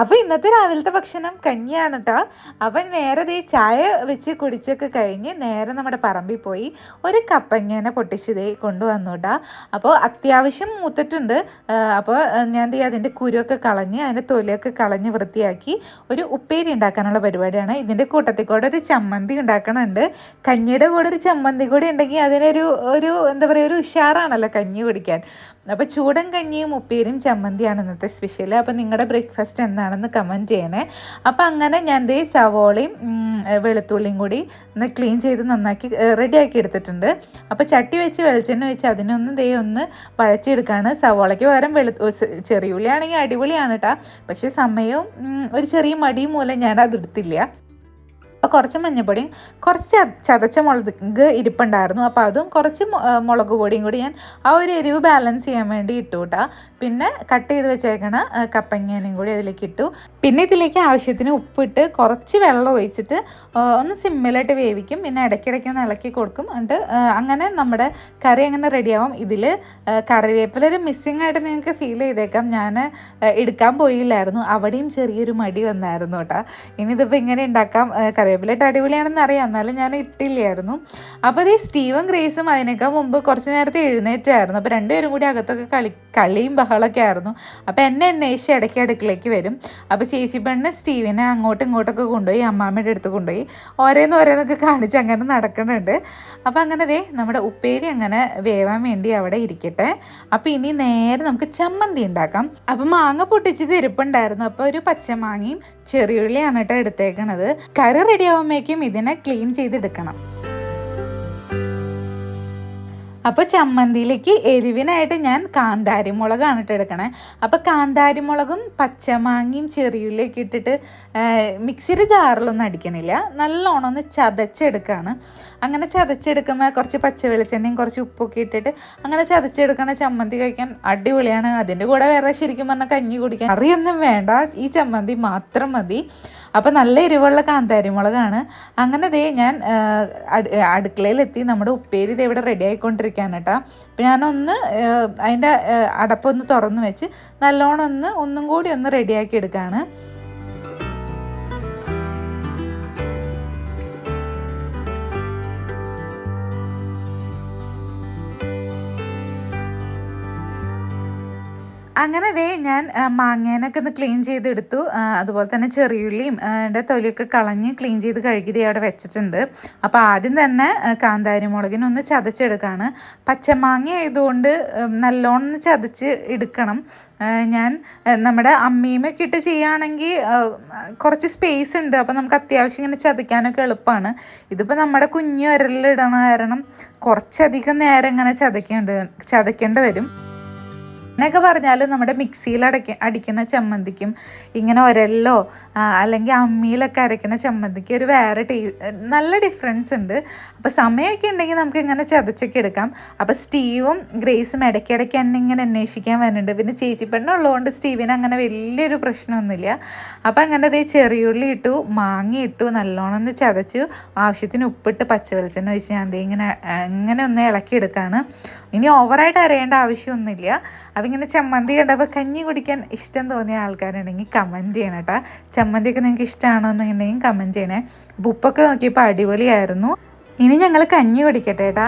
അപ്പോൾ ഇന്നത്തെ രാവിലത്തെ ഭക്ഷണം കഞ്ഞിയാണ് കേട്ടോ അപ്പം നേരെ ദേ ചായ വെച്ച് കുടിച്ചൊക്കെ കഴിഞ്ഞ് നേരെ നമ്മുടെ പറമ്പിൽ പോയി ഒരു കപ്പങ്ങനെ പൊട്ടിച്ചതേ കൊണ്ടുവന്നു കേട്ടോ അപ്പോൾ അത്യാവശ്യം മൂത്തിട്ടുണ്ട്. അപ്പോൾ ഞാൻ ദേ അതിന്റെ കുരുവൊക്കെ കളഞ്ഞ് അതിന്റെ തൊലിയൊക്കെ കളഞ്ഞ് വൃത്തിയാക്കി ഒരു ഉപ്പേരി ഉണ്ടാക്കാനുള്ള പരിപാടിയാണ്. ഇതിന്റെ കൂട്ടത്തിൽ കൂടെ ഒരു ചമ്മന്തി ഉണ്ടാക്കണുണ്ട്. കഞ്ഞിയുടെ കൂടെ ഒരു ചമ്മന്തി കൂടി ഉണ്ടെങ്കിൽ അതിനൊരു ഒരു എന്താ പറയുക ഒരു ഉഷാറാണല്ലോ കഞ്ഞി കുടിക്കാൻ. അപ്പോൾ ചൂടൻ കഞ്ഞിയും ഉപ്പേരിയും ചമ്മന്തിയാണ് ഇന്നത്തെ സ്പെഷ്യൽ അപ്പോൾ നിങ്ങളുടെ ബ്രേക്ക്ഫാസ്റ്റ് എന്താണെന്ന് കമന്റ് ചെയ്യണേ. അപ്പോൾ അങ്ങനെ ഞാൻ ദേ സവോളയും വെളുത്തുള്ളിയും കൂടി ഒന്ന് ക്ലീൻ ചെയ്ത് നന്നാക്കി റെഡിയാക്കി എടുത്തിട്ടുണ്ട്. അപ്പോൾ ചട്ടി വെച്ച് വെളിച്ചെണ്ണ വെച്ച് അതിനൊന്ന് ദേ ഒന്ന് വഴച്ചെടുക്കുകയാണ് സവോളയ്ക്ക് പകരം വെളു ചെറിയ ഉള്ളിയാണെങ്കിൽ അടിപൊളിയാണ് കേട്ടോ പക്ഷേ സമയവും ഒരു ചെറിയ മടിയും മൂലം ഞാൻ അത് എടുത്തില്ല. അപ്പോൾ കുറച്ച് മഞ്ഞപ്പൊടിയും കുറച്ച് ചത- ചതച്ച മുളക് ഇരിപ്പുണ്ടായിരുന്നു. അപ്പോൾ അതും കുറച്ച് മുളക് പൊടിയും കൂടി ഞാൻ ആ ഒരു എരിവ് ബാലൻസ് ചെയ്യാൻ വേണ്ടി ഇട്ടു കേട്ടോ പിന്നെ കട്ട് ചെയ്ത് വെച്ചേക്കണ ആ, കപ്പങ്ങേനയും കൂടി അതിലേക്ക് ഇട്ടു. പിന്നെ ഇതിലേക്ക് ആവശ്യത്തിന് ഉപ്പിട്ട് കുറച്ച് വെള്ളം ഒഴിച്ചിട്ട് ഒന്ന് സിമ്മിലായിട്ട് വേവിക്കും. പിന്നെ ഇടയ്ക്കിടയ്ക്ക് ഒന്ന് ഇളക്കി കൊടുക്കും. എന്നിട്ട് അങ്ങനെ നമ്മുടെ കറി അങ്ങനെ റെഡിയാവും ഇതിൽ കറിവേപ്പില ഒരു മിസ്സിങ് ആയിട്ട് നിങ്ങൾക്ക് ഫീൽ ചെയ്തേക്കാം. ഞാൻ എടുക്കാൻ പോയില്ലായിരുന്നു. അവിടെയും ചെറിയൊരു മടി വന്നായിരുന്നു കേട്ടോ ഇനി ഇതിപ്പോൾ ഇങ്ങനെ ഉണ്ടാക്കാം ആ, കറിവേപ്പിലിട്ട് അടിപൊളിയാണെന്ന് അറിയാം. എന്നാലും ഞാൻ ഇട്ടില്ലായിരുന്നു. അപ്പോൾ അതേ സ്റ്റീവൻ ഗ്രേസും അതിനേക്കാൾ മുമ്പ് കുറച്ച് നേരത്തെ എഴുന്നേറ്റായിരുന്നു. അപ്പോൾ രണ്ടുപേരും കൂടി അകത്തൊക്കെ കളി കളിയും ബഹളമൊക്കെ ആയിരുന്നു. അപ്പോൾ എന്നെ അന്വേഷിച്ച് ഇടയ്ക്ക് അടുക്കളയ്ക്ക് വരും. അപ്പോൾ ചേച്ചി പെണ്ണ് സ്റ്റീവിനെ അങ്ങോട്ടും ഇങ്ങോട്ടൊക്കെ കൊണ്ടുപോയി അമ്മാമ്മയുടെ അടുത്ത് കൊണ്ടുപോയി ഓരോന്ന് ഓരോന്നൊക്കെ കാണിച്ച് അങ്ങനെ നടക്കുന്നുണ്ട്. അപ്പോൾ അങ്ങനെ ദേ നമ്മുടെ ഉപ്പേരി അങ്ങനെ വേവാൻ വേണ്ടി അവിടെ ഇരിക്കട്ടെ. അപ്പോൾ ഇനി നേരെ നമുക്ക് ചമ്മന്തി ഉണ്ടാക്കാം. അപ്പോൾ മാങ്ങ പൊട്ടിച്ചത് ഇരിപ്പുണ്ടായിരുന്നു. അപ്പോൾ ഒരു പച്ചമാങ്ങയും ചെറിയുള്ളിയാണ് കേട്ടോ എടുത്തേക്കണത്. കറി റെഡി ആവുമ്പോഴേക്കും ഇതിനെ ക്ലീൻ ചെയ്തെടുക്കണം. അപ്പോൾ ചമ്മന്തിയിലേക്ക് എരിവിനായിട്ട് ഞാൻ കാന്താരി മുളകാണ് ഇട്ട് എടുക്കണേ. അപ്പോൾ കാന്താരി മുളകും പച്ചമാങ്ങയും ചെറിയുള്ളിയൊക്കെ ഇട്ടിട്ട് മിക്സിയുടെ ജാറിലൊന്നും അടിക്കണില്ല. നല്ലോണം ഒന്ന് ചതച്ചെടുക്കുകയാണ് അങ്ങനെ ചതച്ചെടുക്കുമ്പോൾ കുറച്ച് പച്ച വെളിച്ചെണ്ണയും കുറച്ച് ഉപ്പൊക്കെ ഇട്ടിട്ട് അങ്ങനെ ചതച്ചെടുക്കണ ചമ്മന്തി കഴിക്കാൻ അടിപൊളിയാണ്. അതിന്റെ കൂടെ വേറെ ശരിക്കും പറഞ്ഞാൽ കഞ്ഞി കുടിക്കാൻ അറിയൊന്നും വേണ്ട. ഈ ചമ്മന്തി മാത്രം മതി. അപ്പോൾ നല്ല എരിവുള്ള കാന്താരി മുളകാണ് അങ്ങനെ ദേ ഞാൻ അടുക്കളയിലെത്തി. നമ്മുടെ ഉപ്പേരി ദേ ഇവിടെ റെഡി ആയിക്കൊണ്ടിരിക്കുകയാണ് കേട്ടോ അപ്പോൾ ഞാനൊന്ന് അതിന്റെ അടപ്പൊന്ന് തുറന്ന് വെച്ച് നല്ലോണം ഒന്ന് ഒന്നും കൂടി ഒന്ന് റെഡിയാക്കി എടുക്കുകയാണ് അങ്ങനെ ദേ ഞാൻ മാങ്ങേനൊക്കെ ഒന്ന് ക്ലീൻ ചെയ്തെടുത്തു. അതുപോലെ തന്നെ ചെറിയുള്ളിയും എന്റെ ന്റെ തൊലിയൊക്കെ കളഞ്ഞ് ക്ലീൻ ചെയ്ത് കഴുകി ദേ അവിടെ വെച്ചിട്ടുണ്ട്. അപ്പോൾ ആദ്യം തന്നെ കാന്താരി മുളകിനൊന്ന് ചതച്ചെടുക്കുകയാണ് പച്ചമാങ്ങ ആയതുകൊണ്ട് നല്ലോണം ചതച്ച് എടുക്കണം. ഞാൻ നമ്മുടെ അമ്മീമൊക്കെ ഇട്ട് ചെയ്യുകയാണെങ്കിൽ കുറച്ച് സ്പേസ് ഉണ്ട്. അപ്പോൾ നമുക്ക് അത്യാവശ്യം ഇങ്ങനെ ചതയ്ക്കാനൊക്കെ എളുപ്പമാണ്. ഇതിപ്പോൾ നമ്മുടെ കുഞ്ഞു വിരലിലിടണ കാരണം കുറച്ചധികം നേരം ഇങ്ങനെ ചതയ്ക്കേണ്ട ചതയ്ക്കേണ്ടി വരും. എന്നൊക്കെ പറഞ്ഞാൽ നമ്മുടെ മിക്സിയിൽ അടയ്ക്ക അടിക്കുന്ന ചമ്മന്തിക്കും ഇങ്ങനെ ഒരല്ലോ അല്ലെങ്കിൽ അമ്മിയിലൊക്കെ അരയ്ക്കുന്ന ചമ്മന്തിക്ക് ഒരു വേറെ ടേ നല്ല ഡിഫറൻസ് ഉണ്ട്. അപ്പോൾ സമയമൊക്കെ ഉണ്ടെങ്കിൽ നമുക്ക് ഇങ്ങനെ ചതച്ചൊക്കെ എടുക്കാം. അപ്പോൾ സ്റ്റീവും ഗ്രേസും ഇടയ്ക്കിടയ്ക്ക് തന്നെ ഇങ്ങനെ അന്വേഷിക്കാൻ വരുന്നുണ്ട്. പിന്നെ ചേച്ചി പെണ്ണുള്ളതുകൊണ്ട് സ്റ്റീവിന് അങ്ങനെ വലിയൊരു പ്രശ്നമൊന്നുമില്ല. അപ്പോൾ അങ്ങനെ അതേ ചെറിയുള്ളി ഇട്ടു മാങ്ങ ഇട്ടു നല്ലോണം ഒന്ന് ചതച്ചു. ആവശ്യത്തിന് ഉപ്പിട്ട് പച്ച വെളിച്ചെണ്ണ ഒഴിച്ച് ഞാൻ ഇങ്ങനെ ഇങ്ങനെ ഒന്ന് ഇളക്കിയെടുക്കുകയാണ് ഇനി ഓവറായിട്ട് അരയേണ്ട ആവശ്യമൊന്നുമില്ല. അപ്പോൾ ഇങ്ങനെ ചമ്മന്തി കണ്ടപ്പോൾ കഞ്ഞി കുടിക്കാൻ ഇഷ്ടം തോന്നിയ ആൾക്കാരുണ്ടെങ്കിൽ കമന്റ് ചെയ്യണം കേട്ടോ ചമ്മന്തിയൊക്കെ നിങ്ങൾക്ക് ഇഷ്ടമാണോ എന്നുണ്ടെങ്കിൽ കമന്റ് ചെയ്യണേ. അപ്പോൾ ഉപ്പൊക്കെ നോക്കിയപ്പോൾ അടിപൊളിയായിരുന്നു. ഇനി ഞങ്ങൾ കഞ്ഞി കുടിക്കട്ടെ ഏട്ടാ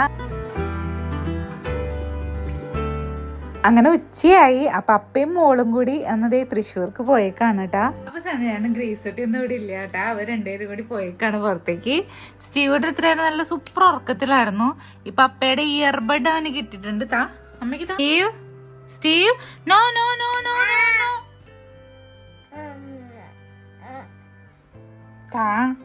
അങ്ങനെ ഉച്ചയായി. അപ്പൊ അപ്പയും മോളും കൂടി അന്നതേ തൃശ്ശൂർക്ക് പോയേക്കാണ് കേട്ടാ അപ്പൊ സമയാണ് ഗ്രേസ് കുട്ടി ഒന്നും ഇവിടെ ഇല്ല കേട്ടാ അവർ രണ്ടുപേരും കൂടി പോയേക്കാണ് പുറത്തേക്ക്. സ്റ്റീവിടെ ഇത്രയും നല്ല സൂപ്പർ ഉറക്കത്തിലായിരുന്നു. ഇപ്പൊ അപ്പയുടെ ഇയർബഡ് അവന് കിട്ടിയിട്ടുണ്ട് താ അമ്മയ്ക്ക് താ. Steve? No, no, no, no, no, no. Um, uh, uh. Ta.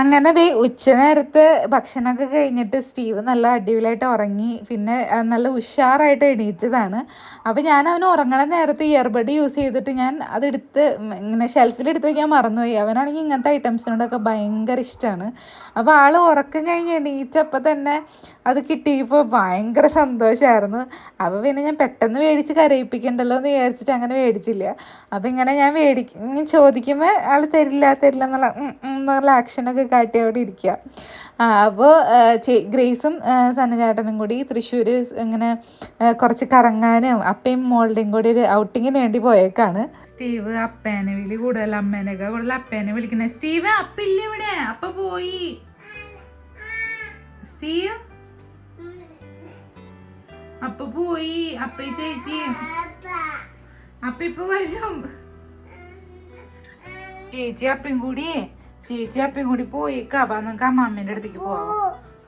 അങ്ങനെ ദേ ഉച്ചനേരത്ത് ഭക്ഷണമൊക്കെ കഴിഞ്ഞിട്ട് സ്റ്റീവ് നല്ല അടിപൊളിയായിട്ട് ഉറങ്ങി. പിന്നെ നല്ല ഉഷാറായിട്ട് എണീറ്റതാണ്. അപ്പോൾ ഞാൻ അവന് ഉറങ്ങണ നേരത്ത് ഇയർബഡ് യൂസ് ചെയ്തിട്ട് ഞാൻ അതെടുത്ത് ഇങ്ങനെ ഷെൽഫിലെടുത്ത് വയ്ക്കാൻ മറന്നുപോയി. അവനാണെങ്കിൽ ഇങ്ങനത്തെ ഐറ്റംസിനോടൊക്കെ ഭയങ്കര ഇഷ്ടമാണ് അപ്പോൾ ആൾ ഉറക്കം കഴിഞ്ഞ് എണീറ്റപ്പോൾ തന്നെ അത് കിട്ടിയപ്പോൾ ഭയങ്കര സന്തോഷമായിരുന്നു അപ്പോൾ പിന്നെ ഞാൻ പെട്ടെന്ന് മേടിച്ച് കരയിപ്പിക്കണ്ടല്ലോ എന്ന് വിചാരിച്ചിട്ട് അങ്ങനെ മേടിച്ചില്ല. അപ്പോൾ ഇങ്ങനെ ഞാൻ മേടിക്കും ചോദിക്കുമ്പോൾ ആൾ തരില്ല തരില്ല എന്നുള്ള എന്നുള്ള ആക്ഷനൊക്കെ കാട്ടി അവിടെ ഇരിക്കുക. അപ്പോൾ ഗ്രേസും സന്നചാട്ടനും കൂടി തൃശ്ശൂർ ഇങ്ങനെ കുറച്ച് കറങ്ങാനും അപ്പയും മോളുടെയും കൂടി ഒരു ഔട്ടിങ്ങിന് വേണ്ടി പോയേക്കാണ്. സ്റ്റീവ് അപ്പേനെ വിളി കൂടുതൽ അമ്മേനൊക്കെ കൂടുതൽ അപ്പേനെ വിളിക്കുന്നത് സ്റ്റീവ് അപ്പില്ല ഇവിടെ. അപ്പ പോയി. സ്റ്റീവ്? അപ്പ പോയി. അപ്പ ചേച്ചി. അപ്പ ഇപ്പൊ വരും. ചേച്ചി അപ്പയും കൂടി. ചേച്ചി അപ്പയും കൂടി പോയേക്കാ അപ്പൊ നമുക്ക് അമ്മാമ്മേന്റെ അടുത്തേക്ക് പോവാം.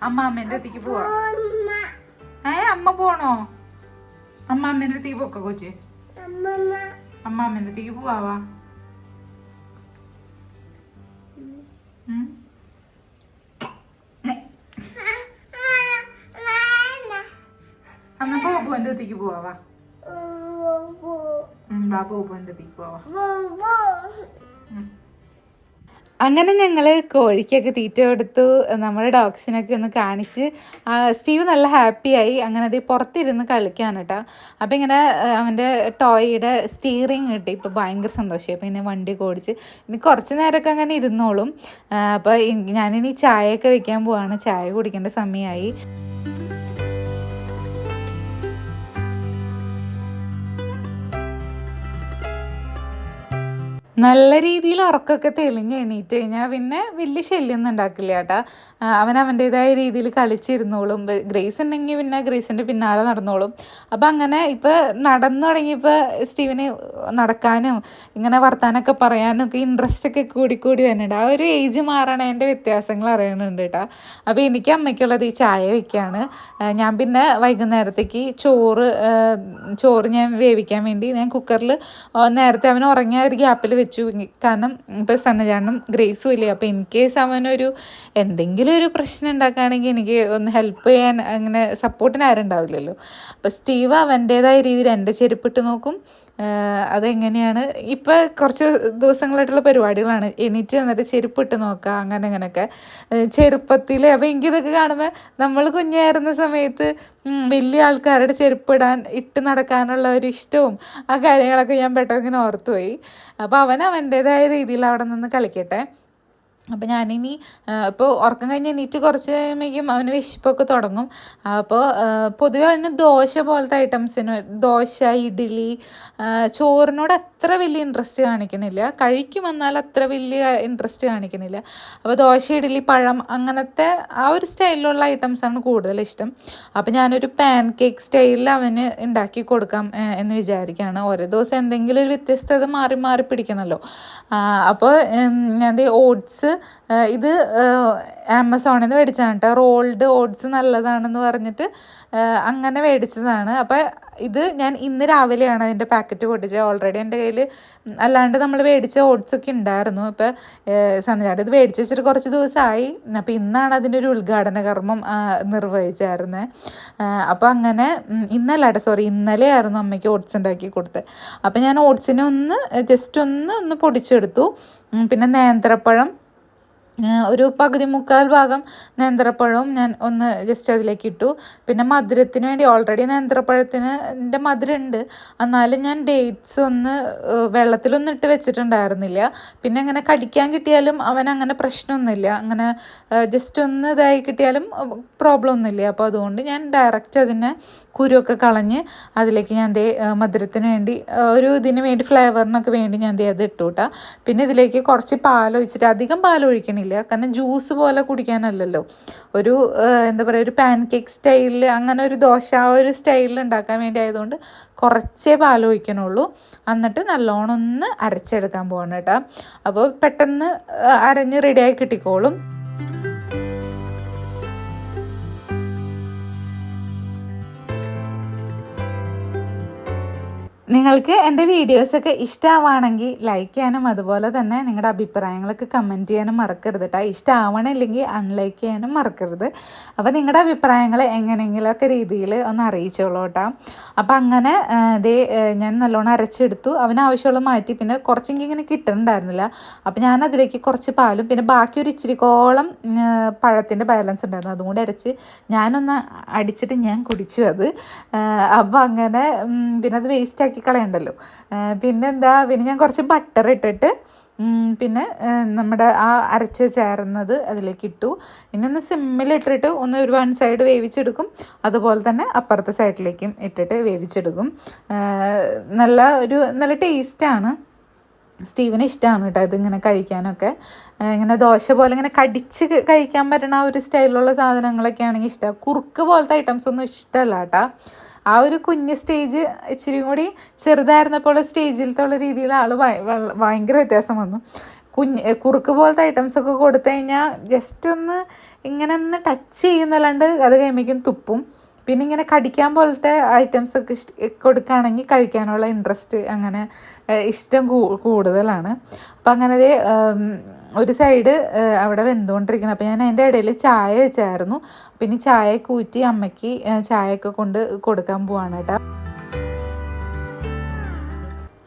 അമ്മാമ്മേന്റെ അടുത്തേക്ക് പോവാം. ഏ അമ്മ പോണോ? അമ്മാമ്മേന്റെ അടുത്തേക്ക് പോക്കോ കൊച്ചി. അമ്മാമ്മേന്റെ അടുത്തേക്ക് പോവാവാ? ഉം. എന്നാ ബോബുവിന്റെ അടുത്തേക്ക് പോവാ ബാബു ബോബുവിന്റെ അടുത്തേക്ക് പോവാ. അങ്ങനെ ഞങ്ങൾ കോഴിക്കൊക്കെ തീറ്റ കൊടുത്തു നമ്മുടെ ഡോഗ്സിനൊക്കെ ഒന്ന് കാണിച്ച്. സ്റ്റീവ് നല്ല ഹാപ്പിയായി. അങ്ങനെ അത് പുറത്തിരുന്ന് കളിക്കാൻ കേട്ടോ അപ്പം ഇങ്ങനെ അവന്റെ ടോയുടെ സ്റ്റീറിങ് കിട്ടി. ഇപ്പോൾ ഭയങ്കര സന്തോഷമായി. അപ്പം ഇങ്ങനെ വണ്ടി ഓടിച്ച് ഇനി കുറച്ച് നേരമൊക്കെ അങ്ങനെ ഇരുന്നോളും. അപ്പോൾ ഞാനിനി ചായയൊക്കെ വെക്കാൻ പോവാണ്. ചായ കുടിക്കേണ്ട സമയമായി. നല്ല രീതിയിൽ ഉറക്കമൊക്കെ തെളിഞ്ഞ് എണീറ്റ് കഴിഞ്ഞാൽ പിന്നെ വലിയ ശല്യമൊന്നും ഉണ്ടാക്കില്ല കേട്ടാ. അവൻ അവന്റെതായ രീതിയിൽ കളിച്ചിരുന്നോളും. ഗ്രേസ് ഉണ്ടെങ്കിൽ പിന്നെ ഗ്രേസിന്റെ പിന്നാലെ നടന്നോളും. അപ്പം അങ്ങനെ ഇപ്പോൾ നടന്നു തുടങ്ങിയപ്പോൾ സ്റ്റീവന് നടക്കാനും ഇങ്ങനെ വർത്താനൊക്കെ പറയാനും ഒക്കെ ഇൻട്രസ്റ്റ് ഒക്കെ കൂടിക്കൂടി കൂടി വരുന്നുണ്ട്. ആ ഒരു ഏജ് മാറണതിന്റെ വ്യത്യാസങ്ങൾ അറിയണുണ്ട് കേട്ടോ. അപ്പോൾ എനിക്ക് അമ്മയ്ക്കുള്ളത് ഈ ചായ വയ്ക്കുകയാണ് ഞാൻ പിന്നെ വൈകുന്നേരത്തേക്ക് ചോറ് ചോറ് ഞാൻ വേവിക്കാൻ വേണ്ടി ഞാൻ കുക്കറിൽ നേരത്തെ അവൻ ഉറങ്ങിയ ഒരു ഗ്യാപ്പിൽ വെച്ചു കാരണം ഇപ്പോൾ സന്നജാനും ഗ്രേസും ഇല്ലേ? അപ്പോൾ ഇൻ കേസ് അവനൊരു എന്തെങ്കിലും ഒരു പ്രശ്നം ഉണ്ടാക്കുകയാണെങ്കിൽ എനിക്ക് ഒന്ന് ഹെൽപ്പ് ചെയ്യാൻ അങ്ങനെ സപ്പോർട്ടിന് ആരും ഉണ്ടാവില്ലല്ലോ അപ്പോൾ സ്റ്റീവ് അവന്റേതായ രീതിയിൽ എന്റെ ചെരുപ്പിട്ട് നോക്കും. അതെങ്ങനെയാണ്? ഇപ്പോൾ കുറച്ച് ദിവസങ്ങളായിട്ടുള്ള പരിപാടികളാണ്. എണീറ്റ് വന്നിട്ട് ചെരുപ്പിട്ട് നോക്കുക അങ്ങനെ അങ്ങനെയൊക്കെ ചെറുപ്പത്തിൽ അപ്പോൾ എനിക്കിതൊക്കെ കാണുമ്പോൾ നമ്മൾ കുഞ്ഞായിരുന്ന സമയത്ത് വലിയ ആൾക്കാരുടെ ചെരുപ്പിടാൻ ഇട്ട് നടക്കാനുള്ള ഒരു ഇഷ്ടവും ആ കാര്യങ്ങളൊക്കെ ഞാൻ പെട്ടെന്ന് ഇങ്ങനെ ഓർത്തുപോയി. അപ്പോൾ അവൻ അവന്റേതായ രീതിയിൽ അവിടെ നിന്ന് കളിക്കട്ടെ. അപ്പോൾ ഞാനിനി ഇപ്പോൾ ഉറക്കം കഴിഞ്ഞ് എണീറ്റ് കുറച്ച് കഴിയുമ്പോഴേക്കും അവന് വിശപ്പൊക്കെ തുടങ്ങും. അപ്പോൾ പൊതുവെ അവന് ദോശ പോലത്തെ ഐറ്റംസിന് ദോശ ഇഡ്ഡലി ചോറിനോട് അത്ര വലിയ ഇൻട്രസ്റ്റ് കാണിക്കുന്നില്ല കഴിക്കും എന്നാൽ അത്ര വലിയ ഇൻട്രസ്റ്റ് കാണിക്കുന്നില്ല അപ്പോൾ ദോശ ഇഡ്ഡലി പഴം അങ്ങനത്തെ ആ ഒരു സ്റ്റൈലിലുള്ള ഐറ്റംസാണ് കൂടുതൽ ഇഷ്ടം. അപ്പോൾ ഞാനൊരു പാൻ കേക്ക് സ്റ്റൈലിൽ അവന് ഉണ്ടാക്കി കൊടുക്കാം എന്ന് വിചാരിക്കുകയാണ് ഓരോ ദിവസം എന്തെങ്കിലും ഒരു വ്യത്യസ്തത മാറി മാറി പിടിക്കണമല്ലോ അപ്പോൾ ഞാൻ ഓട്സ് ഇത് ആമസോണിൽ നിന്ന് മേടിച്ചതാണ് കേട്ടോ റോൾഡ് ഓട്സ് നല്ലതാണെന്ന് പറഞ്ഞിട്ട് അങ്ങനെ മേടിച്ചതാണ്. അപ്പോൾ ഇത് ഞാൻ ഇന്ന് രാവിലെയാണ് അതിന്റെ പാക്കറ്റ് പൊട്ടിച്ചത്. ഓൾറെഡി എന്റെ കയ്യിൽ അല്ലാണ്ട് നമ്മൾ മേടിച്ച ഓട്സൊക്കെ ഉണ്ടായിരുന്നു. ഇപ്പോൾ സന്ധ്യാട്ട് ഇത് മേടിച്ച് വെച്ചിട്ട് കുറച്ച് ദിവസമായി. അപ്പോൾ ഇന്നാണ് അതിന്റെ ഒരു ഉദ്ഘാടന കർമ്മം നിർവഹിച്ചായിരുന്നത് അപ്പോൾ അങ്ങനെ ഇന്നലെ ഇന്നല്ല കേട്ടോ സോറി ഇന്നലെ ആയിരുന്നു അമ്മയ്ക്ക് ഓട്സ് ഉണ്ടാക്കി കൊടുത്തത്. അപ്പോൾ ഞാൻ ഓട്സിനെ ഒന്ന് ജസ്റ്റ് ഒന്ന് ഒന്ന് പൊടിച്ചെടുത്തു. പിന്നെ നേന്ത്രപ്പഴം ഒരു പകുതി മുക്കാൽ ഭാഗം നേന്ത്രപ്പഴവും ഞാൻ ഒന്ന് ജസ്റ്റ് അതിലേക്ക് ഇട്ടു. പിന്നെ മധുരത്തിന് വേണ്ടി ഓൾറെഡി നേന്ത്രപ്പഴത്തിന് എന്റെ മധുരം ഉണ്ട് എന്നാലും ഞാൻ ഡേറ്റ്സ് ഒന്ന് വെള്ളത്തിലൊന്നും ഇട്ട് വെച്ചിട്ടുണ്ടായിരുന്നില്ല. പിന്നെ അങ്ങനെ കടിക്കാൻ കിട്ടിയാലും അവൻ അങ്ങനെ പ്രശ്നമൊന്നുമില്ല. അങ്ങനെ ജസ്റ്റ് ഒന്ന് ഇതായി കിട്ടിയാലും പ്രോബ്ലം ഒന്നുമില്ല. അപ്പോൾ അതുകൊണ്ട് ഞാൻ ഡയറക്റ്റ് അതിനെ കുരുവൊക്കെ കളഞ്ഞ് അതിലേക്ക് ഞാൻ ദേ മധുരത്തിന് വേണ്ടി ഒരു ഇതിന് വേണ്ടി ഫ്ലേവറിനൊക്കെ വേണ്ടി ഞാൻ ദേ അത് ഇട്ടു കേട്ടോ പിന്നെ ഇതിലേക്ക് കുറച്ച് പാലൊഴിച്ചിട്ട് അധികം പാൽ ഒഴിക്കണില്ല കാരണം ജ്യൂസ് പോലെ കുടിക്കാനല്ലല്ലോ. ഒരു എന്താ പറയുക ഒരു പാൻ കേക്ക് സ്റ്റൈലിൽ അങ്ങനെ ഒരു ദോശ ആ ഒരു സ്റ്റൈലിൽ ഉണ്ടാക്കാൻ വേണ്ടി ആയതുകൊണ്ട് കുറച്ചേ പാൽ ഒഴിക്കണുള്ളൂ. എന്നിട്ട് നല്ലോണം ഒന്ന് അരച്ചെടുക്കാൻ പോകണം കേട്ടോ. അപ്പോൾ പെട്ടെന്ന് അരഞ്ഞ് റെഡിയായി കിട്ടിക്കോളും. നിങ്ങൾക്ക് എന്റെ വീഡിയോസൊക്കെ ഇഷ്ടമാവുകയാണെങ്കിൽ ലൈക്ക് ചെയ്യാനും അതുപോലെ തന്നെ നിങ്ങളുടെ അഭിപ്രായങ്ങളൊക്കെ കമന്റ് ചെയ്യാനും മറക്കരുത് കേട്ടോ ഇഷ്ടമാവണില്ലെങ്കിൽ അൺലൈക്ക് ചെയ്യാനും മറക്കരുത്. അപ്പോൾ നിങ്ങളുടെ അഭിപ്രായങ്ങൾ എങ്ങനെയെങ്കിലുമൊക്കെ രീതിയിൽ ഒന്ന് അറിയിച്ചോളൂ കേട്ടോ അപ്പോൾ അങ്ങനെ ഇതേ ഞാൻ നല്ലോണം അരച്ചെടുത്തു. അവനാവശ്യമുള്ള മാറ്റി പിന്നെ കുറച്ചെങ്കിൽ ഇങ്ങനെ കിട്ടുന്നുണ്ടായിരുന്നില്ല അപ്പോൾ ഞാൻ അതിലേക്ക് കുറച്ച് പാലും പിന്നെ ബാക്കി ഒരു ഇച്ചിരിക്കോളം പഴത്തിന്റെ ബാലൻസ് ഉണ്ടായിരുന്നു. അതുകൊണ്ട് അരച്ച് ഞാനൊന്ന് അടിച്ചിട്ട് ഞാൻ കുടിച്ചു അത്. അപ്പോൾ അങ്ങനെ പിന്നെ അത് വേസ്റ്റ് ആക്കി കളയണ്ടല്ലോ പിന്നെന്താ പിന്നെ ഞാൻ കുറച്ച് ബട്ടർ ഇട്ടിട്ട് പിന്നെ നമ്മുടെ ആ അരച്ച് ചേർന്നത് അതിലേക്ക് ഇട്ടു. ഇനി ഒന്ന് സിമ്മിലിട്ടിട്ട് ഒന്ന് ഒരു വൺ സൈഡ് വേവിച്ചെടുക്കും. അതുപോലെ തന്നെ അപ്പുറത്തെ സൈഡിലേക്കും ഇട്ടിട്ട് വേവിച്ചെടുക്കും. നല്ല ഒരു നല്ല ടേസ്റ്റാണ് സ്റ്റീവിന് ഇഷ്ടമാണ് കേട്ടോ ഇതിങ്ങനെ കഴിക്കാനൊക്കെ. ഇങ്ങനെ ദോശ പോലെ ഇങ്ങനെ കടിച്ച് കഴിക്കാൻ പറ്റുന്ന ഒരു സ്റ്റൈലിലുള്ള സാധനങ്ങളൊക്കെ ആണെങ്കിൽ ഇഷ്ടമാണ് കുറുക്ക് പോലത്തെ ഐറ്റംസ് ഒന്നും ഇഷ്ടമല്ല കേട്ടോ. ആ ഒരു കുഞ്ഞ് സ്റ്റേജ് ഇച്ചിരി കൂടി ചെറുതായിരുന്നപ്പോൾ സ്റ്റേജിലത്തെ ഉള്ള രീതിയിൽ ആൾ ഭയങ്കര വ്യത്യാസം വന്നു. കുഞ്ഞ് കുറുക്ക് പോലത്തെ ഐറ്റംസ് ഒക്കെ കൊടുത്തു കഴിഞ്ഞാൽ ജസ്റ്റ് ഒന്ന് ഇങ്ങനെ ഒന്ന് ടച്ച് ചെയ്യുന്നല്ലാണ്ട് അത് കഴിയുമ്പോഴേക്കും തുപ്പും. പിന്നെ ഇങ്ങനെ കടിക്കാൻ പോലത്തെ ഐറ്റംസ് ഒക്കെ ഇഷ്ട കൊടുക്കുകയാണെങ്കിൽ കഴിക്കാനുള്ള ഇൻട്രസ്റ്റ് അങ്ങനെ ഇഷ്ടം കൂടുതലാണ്. അപ്പം അങ്ങനെ ഒരു സൈഡ് അവിടെ വെന്തുകൊണ്ടിരിക്കണം അപ്പോൾ ഞാൻ അതിന്റെ ഇടയിൽ ചായ വെച്ചായിരുന്നു. പിന്നെ ചായ കൂറ്റി അമ്മയ്ക്ക് ചായയൊക്കെ കൊണ്ട് കൊടുക്കാൻ പോവാണ് കേട്ടോ.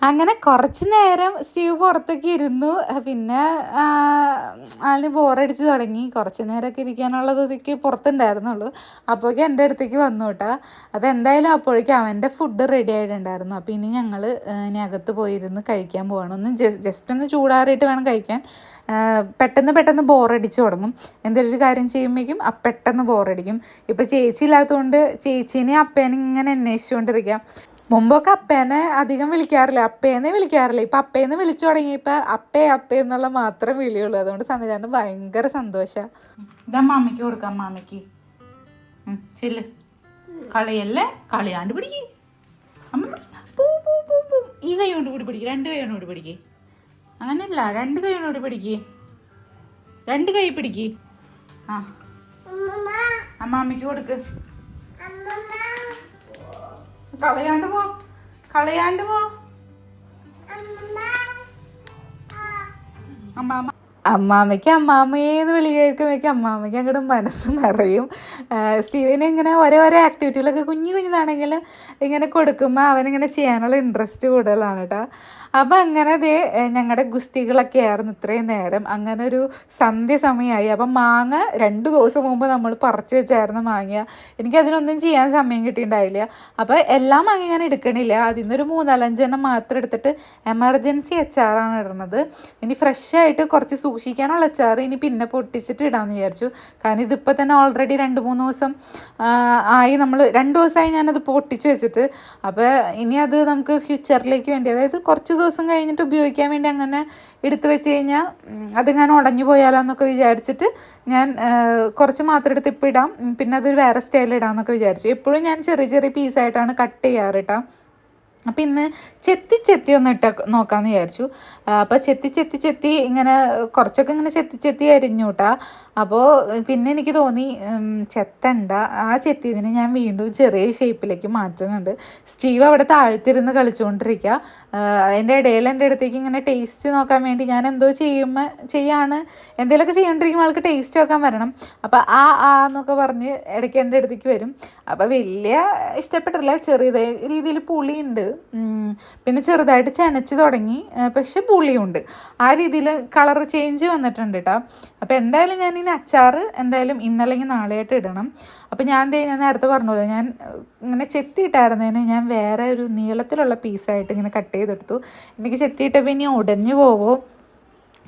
അങ്ങനെ കുറച്ച് നേരം സ്റ്റീവ് പുറത്തൊക്കെ ഇരുന്നു. പിന്നെ അതിന് ബോറടിച്ച് തുടങ്ങി. കുറച്ച് നേരമൊക്കെ ഇരിക്കാനുള്ളത് ഇതൊക്കെ പുറത്തുണ്ടായിരുന്നുള്ളൂ. അപ്പോഴേക്കും എന്റെ അടുത്തേക്ക് വന്നു കേട്ടോ. അപ്പോൾ എന്തായാലും അപ്പോഴേക്കും അവന്റെ ഫുഡ് റെഡി ആയിട്ടുണ്ടായിരുന്നു. അപ്പോൾ ഇനി ഞങ്ങൾ ഇനി അകത്ത് പോയിരുന്ന് കഴിക്കാൻ പോവാണ്. ഒന്ന് ജസ്റ്റ് ഒന്ന് ചൂടാറിയിട്ട് വേണം കഴിക്കാൻ. പെട്ടെന്ന് പെട്ടെന്ന് ബോറടിച്ച് തുടങ്ങും. എന്തെങ്കിലും ഒരു കാര്യം ചെയ്യുമ്പോഴേക്കും പെട്ടെന്ന് ബോറടിക്കും. ഇപ്പോൾ ചേച്ചി ഇല്ലാത്തതുകൊണ്ട് ചേച്ചീനെ അപ്പേനെ ഇങ്ങനെ അന്വേഷിച്ചുകൊണ്ടിരിക്കാം. മുമ്പൊക്കെ അപ്പേനെ അധികം വിളിക്കാറില്ല. അപ്പേനെ വിളിക്കാറില്ല. ഇപ്പം അപ്പേന്ന് വിളിച്ചു തുടങ്ങിയപ്പോൾ അപ്പേ അപ്പേ എന്നുള്ള മാത്രം വിളിയുള്ളൂ. അതുകൊണ്ട് സന്നിധാനം ഭയങ്കര സന്തോഷമാണ് ഇതാ മാമിക്ക് കൊടുക്കാം മാമിക്ക് ചെല്ല്. കളിയല്ലേ? കളിയാണ്ട് പിടിക്ക്. അമ്മ പൂ പൂ പൂ പൂ. ഈ കൈ കൊണ്ട് കൂടി പിടിക്ക്. രണ്ട് കൈ കൊണ്ട് കൂടി പിടിക്ക്. അങ്ങനെയല്ല രണ്ട് കൈ കൊണ്ട് കൂടി പിടിക്ക്. രണ്ട് കൈ പിടിക്ക്. ആ. അമ്മാമ്മയ്ക്ക് കൊടുക്ക്. കളയാണ്ട് പോ. കളയാണ്ട് പോ. അമ്മാമ. അമ്മാമ്മയ്ക്ക് അമ്മാമ്മയെന്ന് വിളി കേൾക്കുമ്പോഴേക്കും അമ്മാമ്മയ്ക്ക് അങ്ങോട്ട് മനസ്സ് നിറയും. സ്റ്റീവിന് ഇങ്ങനെ ഓരോ ഓരോ ആക്ടിവിറ്റികളൊക്കെ കുഞ്ഞു കുഞ്ഞിതാണെങ്കിലും ഇങ്ങനെ കൊടുക്കുമ്പോൾ അവനിങ്ങനെ ചെയ്യാനുള്ള ഇൻട്രസ്റ്റ് കൂടുതലാണ് കേട്ടോ അപ്പം അങ്ങനെ അതേ ഞങ്ങളുടെ ഗുസ്തികളൊക്കെ ആയിരുന്നു ഇത്രയും നേരം. അങ്ങനെ ഒരു സന്ധ്യ സമയമായി അപ്പം മാങ്ങ രണ്ട് ദിവസം മുമ്പ് നമ്മൾ പറിച്ചു വെച്ചായിരുന്നു മാങ്ങ. എനിക്ക് അതിനൊന്നും ചെയ്യാൻ സമയം കിട്ടിയിട്ടുണ്ടായില്ല അപ്പോൾ എല്ലാ മാങ്ങ ഞാൻ എടുക്കണില്ല. അതിൽ നിന്നൊരു മൂന്നാലഞ്ചെണ്ണം മാത്രം എടുത്തിട്ട് എമർജൻസി അച്ചാറാണ് ഇടുന്നത്. ഇനി ഫ്രഷ് ആയിട്ട് കുറച്ച് സൂക്ഷിക്കാനുള്ള അച്ചാർ ഇനി പിന്നെ പൊട്ടിച്ചിട്ട് ഇടാമെന്ന് വിചാരിച്ചു. കാരണം ഇതിപ്പോൾ തന്നെ ഓൾറെഡി രണ്ട് മൂന്ന് ദിവസം ആയി നമ്മൾ രണ്ട് ദിവസമായി ഞാനത് പൊട്ടിച്ച് വെച്ചിട്ട്. അപ്പോൾ ഇനി അത് നമുക്ക് ഫ്യൂച്ചറിലേക്ക് വേണ്ടി അതായത് കുറച്ച് ദിവസം കഴിഞ്ഞിട്ട് ഉപയോഗിക്കാൻ വേണ്ടി അങ്ങനെ എടുത്തു വെച്ച് കഴിഞ്ഞാൽ അത് അതിങ്ങനെ ഉടഞ്ഞു പോയാലോ എന്നൊക്കെ വിചാരിച്ചിട്ട് ഞാൻ കുറച്ച് മാത്രം എടുത്ത് ഇപ്പോൾ ഇടാം. പിന്നെ അതൊരു വേറെ സ്റ്റൈലിൽ ഇടാമെന്നൊക്കെ വിചാരിച്ചു. എപ്പോഴും ഞാൻ ചെറിയ ചെറിയ പീസായിട്ടാണ് കട്ട് ചെയ്യാറ് കേട്ടോ അപ്പം ഇന്ന് ചെത്തി ചെത്തി ഒന്ന് ഇട്ട നോക്കാമെന്ന് വിചാരിച്ചു. അപ്പോൾ ചെത്തി ചെത്തി ചെത്തി ഇങ്ങനെ കുറച്ചൊക്കെ ഇങ്ങനെ ചെത്തി ചെത്തി അരിഞ്ഞു കേട്ടാ അപ്പോൾ പിന്നെ എനിക്ക് തോന്നി ചെത്തണ്ട. ആ ചെത്തിയതിനെ ഞാൻ വീണ്ടും ചെറിയ ഷേപ്പിലേക്ക് മാറ്റുന്നുണ്ട്. സ്റ്റീവ് അവിടെ താഴ്ത്തിരുന്ന് കളിച്ചുകൊണ്ടിരിക്കുക എന്റെ ഇടയിൽ എന്റെ അടുത്തേക്ക് ഇങ്ങനെ ടേസ്റ്റ് നോക്കാൻ വേണ്ടി ഞാൻ എന്തോ ചെയ്യുമ്പോൾ ചെയ്യാണ്. എന്തെങ്കിലുമൊക്കെ ചെയ്യണ്ടിരിക്കുമ്പോൾ ആൾക്ക് ടേസ്റ്റ് നോക്കാൻ വരണം. അപ്പോൾ ആ ആ എന്നൊക്കെ പറഞ്ഞ് ഇടയ്ക്ക് എന്റെ അടുത്തേക്ക് വരും. അപ്പോൾ വലിയ ഇഷ്ടപ്പെട്ടില്ല ചെറിയ രീതിയിൽ പുളിയുണ്ട്. പിന്നെ ചെറുതായിട്ട് ചെനച്ച് തുടങ്ങി. പക്ഷെ പുളിയുണ്ട്. ആ രീതിയിൽ കളർ ചേഞ്ച് വന്നിട്ടുണ്ട് കേട്ടോ അപ്പോൾ എന്തായാലും ഞാൻ ഇനി അച്ചാർ എന്തായാലും ഇന്നല്ലെങ്കിൽ നാളെയായിട്ട് ഇടണം. അപ്പോൾ ഞാൻ ദേ ഞാൻ നേരത്തെ പറഞ്ഞല്ലോ ഞാൻ ഇങ്ങനെ ചെത്തിയിട്ടായിരുന്നതിന് ഞാൻ വേറെ ഒരു നീളത്തിലുള്ള പീസായിട്ട് ഇങ്ങനെ കട്ട് ചെയ്തെടുത്തു. എനിക്ക് ചെത്തിയിട്ടപ്പോൾ ഇനി ഉടഞ്ഞു പോവോ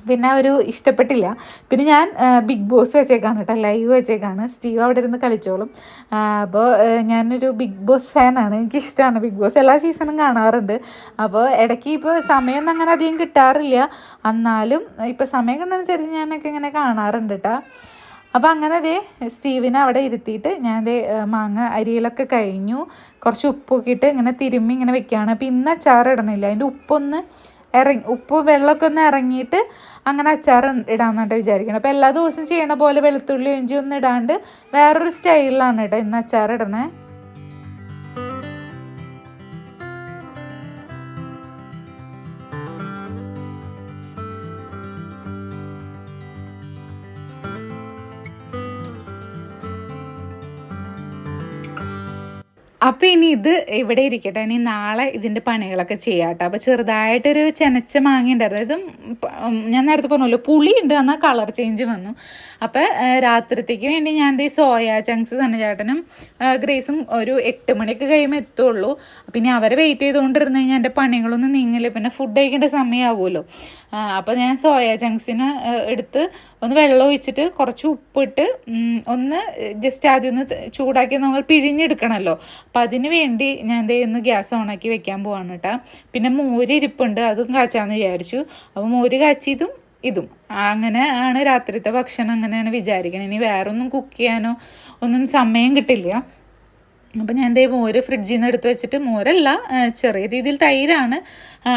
പിന്നെ ഒരു ഇഷ്ടപ്പെട്ടില്ല. പിന്നെ ഞാൻ ബിഗ് ബോസ് വെച്ചേക്കാണ് കേട്ടോ ലൈവ് വെച്ചേക്കാണ്. സ്റ്റീവ് അവിടെ ഇരുന്ന് കളിച്ചോളും. അപ്പോൾ ഞാനൊരു ബിഗ് ബോസ് ഫാനാണ്. എനിക്കിഷ്ടമാണ് ബിഗ് ബോസ്. എല്ലാ സീസണും കാണാറുണ്ട്. അപ്പോൾ ഇടയ്ക്ക് ഇപ്പോൾ സമയമൊന്നും അങ്ങനെ അധികം കിട്ടാറില്ല. എന്നാലും ഇപ്പോൾ സമയം കണ്ടനുസരിച്ച് ഞാനൊക്കെ ഇങ്ങനെ കാണാറുണ്ട് കേട്ടോ. അപ്പോൾ അങ്ങനെ ദേ സ്റ്റീവിനെ അവിടെ ഇരുത്തിയിട്ട് ഞാൻ ദേ മാങ്ങ അരിയിലൊക്കെ കഴിഞ്ഞു. കുറച്ച് ഉപ്പൊക്കെ ഇട്ട് ഇങ്ങനെ തിരുമ്മി ഇങ്ങനെ വെക്കുകയാണ് അപ്പോൾ ഇന്ന് അച്ചാറിടണില്ല അതിന്റെ ഉപ്പൊന്ന് ഇറങ്ങി ഉപ്പ് വെള്ളമൊക്കെ ഒന്ന് ഇറങ്ങിയിട്ട് അങ്ങനെ അച്ചാർ ഇടാമെന്നായിട്ട് വിചാരിക്കണം അപ്പോൾ എല്ലാ ദിവസവും ചെയ്യണ പോലെ വെളുത്തുള്ളി ഇഞ്ചി ഒന്നും ഇടാണ്ട് വേറൊരു സ്റ്റൈലിലാണ് കേട്ടോ ഇന്ന് അച്ചാർ ഇടണേ. അപ്പോൾ ഇനി ഇത് ഇവിടെ ഇരിക്കട്ടെ? ഇനി നാളെ ഇതിന്റെ പണികളൊക്കെ ചെയ്യാം കേട്ടോ അപ്പോൾ ചെറുതായിട്ടൊരു ചെനച്ച മാങ്ങ ഉണ്ടായിരുന്നു ഇതും ഞാൻ നേരത്തെ പറഞ്ഞല്ലോ പുളി ഉണ്ട് എന്നാൽ കളർ ചേഞ്ച് വന്നു. അപ്പോൾ രാത്രിത്തേക്ക് വേണ്ടി ഞാൻ ഈ സോയ ചങ്ക്സ് സന്നചേട്ടനും ഗ്രേസും ഒരു എട്ട് മണിക്ക് കഴിയുമ്പോൾ എത്തുള്ളൂ. പിന്നെ അവരെ വെയിറ്റ് ചെയ്തുകൊണ്ടിരുന്ന് കഴിഞ്ഞാൽ എന്റെ പണികളൊന്നും നീങ്ങില്ല. പിന്നെ ഫുഡ് കഴിക്കേണ്ട സമയമാവുമല്ലോ അപ്പോൾ ഞാൻ സോയ ചങ്ക്സിന് എടുത്ത് ഒന്ന് വെള്ളം ഒഴിച്ചിട്ട് കുറച്ച് ഉപ്പിട്ട് ഒന്ന് ജസ്റ്റ് ആദ്യം ഒന്ന് ചൂടാക്കി നമ്മൾ പിഴിഞ്ഞെടുക്കണമല്ലോ അപ്പം അതിന് വേണ്ടി ഞാൻ ദേ ഒന്ന് ഗ്യാസ് ഓണാക്കി വെക്കാൻ പോവാണ് കേട്ടോ പിന്നെ മോര് ഇരിപ്പുണ്ട് അതും കാച്ചാന്ന് വിചാരിച്ചു. അപ്പോൾ മോര് കാച്ചിയതും ഇതും. അങ്ങനെ ആണ് രാത്രിത്തെ ഭക്ഷണം അങ്ങനെയാണ് വിചാരിക്കുന്നത് ഇനി വേറൊന്നും കുക്ക് ചെയ്യാനോ ഒന്നും സമയം കിട്ടില്ല. അപ്പം ഞാൻ ദേ മോര് ഫ്രിഡ്ജിൽ നിന്ന് എടുത്ത് വെച്ചിട്ട് മോരല്ല ചെറിയ രീതിയിൽ തൈരാണ്.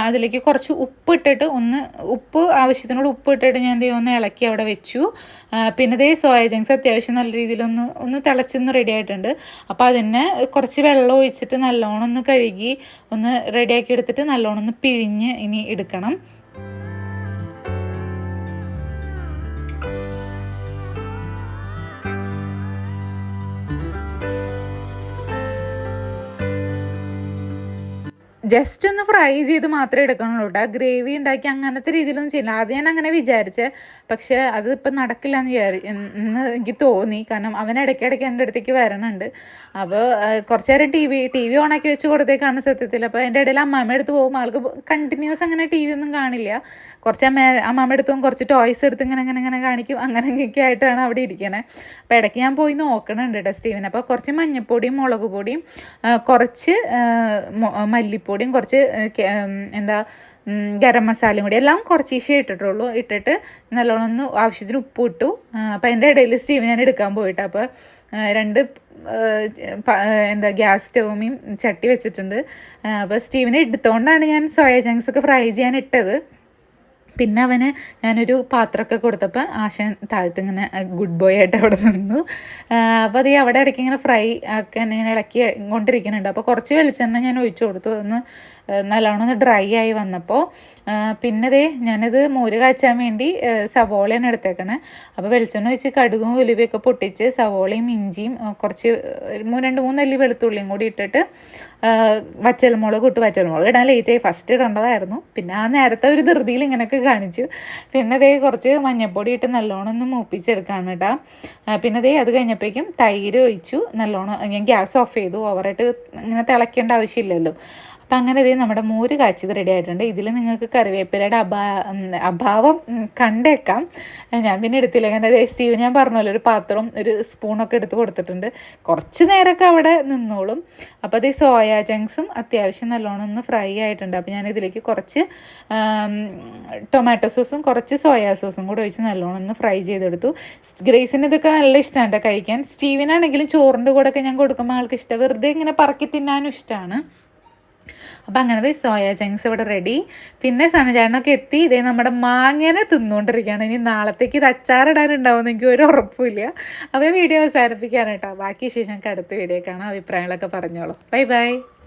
അതിലേക്ക് കുറച്ച് ഉപ്പ് ഇട്ടിട്ട് ഒന്ന് ഉപ്പ് ആവശ്യത്തിനുള്ള ഉപ്പ് ഇട്ടിട്ട് ഞാൻ ദേ ഒന്ന് ഇളക്കി അവിടെ വെച്ചു. പിന്നെ ഇതേ സോയ ജങ്സ് അത്യാവശ്യം നല്ല രീതിയിലൊന്ന് ഒന്ന് തിളച്ചൊന്ന് റെഡി ആയിട്ടുണ്ട്. അപ്പോൾ അതിനെ കുറച്ച് വെള്ളം ഒഴിച്ചിട്ട് നല്ലോണം ഒന്ന് കഴുകി ഒന്ന് റെഡിയാക്കി എടുത്തിട്ട് നല്ലോണം ഒന്ന് പിഴിഞ്ഞ് ഇനി എടുക്കണം. ജസ്റ്റ് ഒന്ന് ഫ്രൈ ചെയ്ത് മാത്രമേ എടുക്കണുള്ളൂ കേട്ടോ ഗ്രേവി ഉണ്ടാക്കി അങ്ങനത്തെ രീതിയിലൊന്നും ചെയ്യില്ല. ആദ്യം ഞാൻ അങ്ങനെ വിചാരിച്ചേ. പക്ഷേ അത് ഇപ്പം നടക്കില്ല എന്ന് വിചാരി എന്ന് എനിക്ക് തോന്നി. കാരണം അവൻ ഇടയ്ക്കിടയ്ക്ക് എന്റെ അടുത്തേക്ക് വരണുണ്ട്. അപ്പോൾ കുറച്ച് നേരം ടി വി ടി വി ഓണാക്കി വെച്ച് കൊടുത്തേക്കാണ് സത്യത്തിൽ. അപ്പോൾ എന്റെ ഇടയിൽ അമ്മാമ്മ എടുത്ത് പോകും. ആൾക്ക് കണ്ടിന്യൂസ് അങ്ങനെ ടി വി ഒന്നും കാണില്ല. കുറച്ച് അമ്മ അമ്മാമ്മ എടുത്ത് കുറച്ച് ടോയ്സ് എടുത്ത് ഇങ്ങനെ ഇങ്ങനെ ഇങ്ങനെ കാണിക്കും. അങ്ങനെയൊക്കെ ആയിട്ടാണ് അവിടെ ഇരിക്കണേ. അപ്പോൾ ഇടയ്ക്ക് ഞാൻ പോയി നോക്കണുണ്ട് കേട്ടോ സ്റ്റീവൻ അപ്പോൾ കുറച്ച് മഞ്ഞൾപ്പൊടിയും മുളക് പൊടിയും കുറച്ച് ആ, മല്ലിപ്പൊടിയും കുറച്ച് എന്താ ഗരം മസാലയും കൂടി എല്ലാം കുറച്ച് ഈശേ ഇട്ടിട്ടുള്ളൂ. ഇട്ടിട്ട് നല്ലോണം ഒന്ന് ആവശ്യത്തിന് ഉപ്പ് ഇട്ടു. അപ്പോൾ അതിന്റെ ഇടയിൽ സ്റ്റീവ് ഞാൻ എടുക്കാൻ പോയിട്ട് അപ്പോൾ രണ്ട് എന്താ ഗ്യാസ് സ്റ്റൗമിയും ചട്ടി വെച്ചിട്ടുണ്ട്. അപ്പോൾ സ്റ്റീവിനെ എടുത്തുകൊണ്ടാണ് ഞാൻ സോയ ചങ്ക്സ് ഒക്കെ ഫ്രൈ ചെയ്യാൻ ഇട്ടത്. പിന്നെ അവന് ഞാനൊരു പാത്രമൊക്കെ കൊടുത്തപ്പോൾ ആശൻ താഴത്ത് ഇങ്ങനെ ഗുഡ് ബോയ് ആയിട്ട് അവിടെ നിന്നു. അപ്പോൾ അത് അവിടെ ഇടയ്ക്ക് ഇങ്ങനെ ഫ്രൈ ആക്കാൻ ഇങ്ങനെ ഇളക്കി കൊണ്ടിരിക്കുന്നുണ്ട്. അപ്പോൾ കുറച്ച് വെളിച്ചെണ്ണ ഞാൻ ഒഴിച്ചു കൊടുത്തു. ഒന്ന് നല്ലോണം ഡ്രൈ ആയി വന്നപ്പോൾ പിന്നതേ ഞാനത് മോര് കാച്ചാൻ വേണ്ടി സവോളയാണ് എടുത്തേക്കണേ. അപ്പോൾ വെളിച്ചെണ്ണ ഒഴിച്ച് കടുകും ഉലുവയൊക്കെ പൊട്ടിച്ച് സവോളയും ഇഞ്ചിയും കുറച്ച് രണ്ട് മൂന്ന് അല്ലി വെളുത്തുള്ളിയും കൂടി ഇട്ടിട്ട് വച്ചൽമുളക് ഇട്ട്. വച്ചൽമുളക് ഇടാൻ ലേറ്റായി ഫസ്റ്റ് ഇടേണ്ടതായിരുന്നു. പിന്നെ ആ നേരത്തെ ഒരു ധൃതിയിൽ ഇങ്ങനെയൊക്കെ കാണിച്ചു. പിന്നെ ദേ കുറച്ച് മഞ്ഞപ്പൊടി ഇട്ട് നല്ലോണം ഒന്ന് മൂപ്പിച്ചെടുക്കാണ് കേട്ടോ. പിന്നെ ദേ അത് കഴിഞ്ഞപ്പോഴേക്കും തൈര് ഒഴിച്ചു. നല്ലോണം ഞാൻ ഗ്യാസ് ഓഫ് ചെയ്തു. ഓവറായിട്ട് ഇങ്ങനെ തിളയ്ക്കേണ്ട ആവശ്യമില്ലല്ലോ. അപ്പം അങ്ങനെ ഇതേ നമ്മുടെ മോര് കാച്ചിത് റെഡി ആയിട്ടുണ്ട്. ഇതിൽ നിങ്ങൾക്ക് കറിവേപ്പിലയുടെ അഭാ അഭാവം കണ്ടേക്കാം. ഞാൻ പിന്നെ എടുത്തില്ല. ദേ സ്റ്റീവ് ഞാൻ പറഞ്ഞല്ലോ ഒരു പാത്രവും ഒരു സ്പൂണൊക്കെ എടുത്ത് കൊടുത്തിട്ടുണ്ട്. കുറച്ച് നേരമൊക്കെ അവിടെ നിന്നോളും. അപ്പോൾ അതേ സോയ ചങ്ക്സും അത്യാവശ്യം നല്ലോണം ഒന്ന് ഫ്രൈ ആയിട്ടുണ്ട്. അപ്പോൾ ഞാൻ ഇതിലേക്ക് കുറച്ച് ടൊമാറ്റോ സോസും കുറച്ച് സോയാ സോസും കൂടെ ഒഴിച്ച് നല്ലോണം ഒന്ന് ഫ്രൈ ചെയ്തെടുത്തു. ഗ്രേസിന് ഇതൊക്കെ നല്ല ഇഷ്ടമാണ് കഴിക്കാൻ. സ്റ്റീവിനാണെങ്കിലും ചോറിന്റെ കൂടെ ഒക്കെ ഞാൻ കൊടുക്കുമ്പോൾ ആൾക്ക് ഇഷ്ടം. വെറുതെ ഇങ്ങനെ പറക്കി തിന്നാനും ഇഷ്ടമാണ് അപ്പം അങ്ങനത്തെ സോയ ജങ്സ് ഇവിടെ റെഡി പിന്നെ സനചാരണമൊക്കെ എത്തി. ഇതേ നമ്മുടെ മാങ്ങനെ തിന്നുകൊണ്ടിരിക്കുകയാണ് ഇനി നാളത്തേക്ക് ഇത് അച്ചാറിടാനുണ്ടാവുമെന്ന് എനിക്ക് ഒരു ഉറപ്പില്ല അപ്പോൾ വീഡിയോ അവസാനിപ്പിക്കാനായിട്ടോ ബാക്കി ശേഷം അടുത്ത വീഡിയോ കാണാം. അഭിപ്രായങ്ങളൊക്കെ പറഞ്ഞോളൂ. Bye bye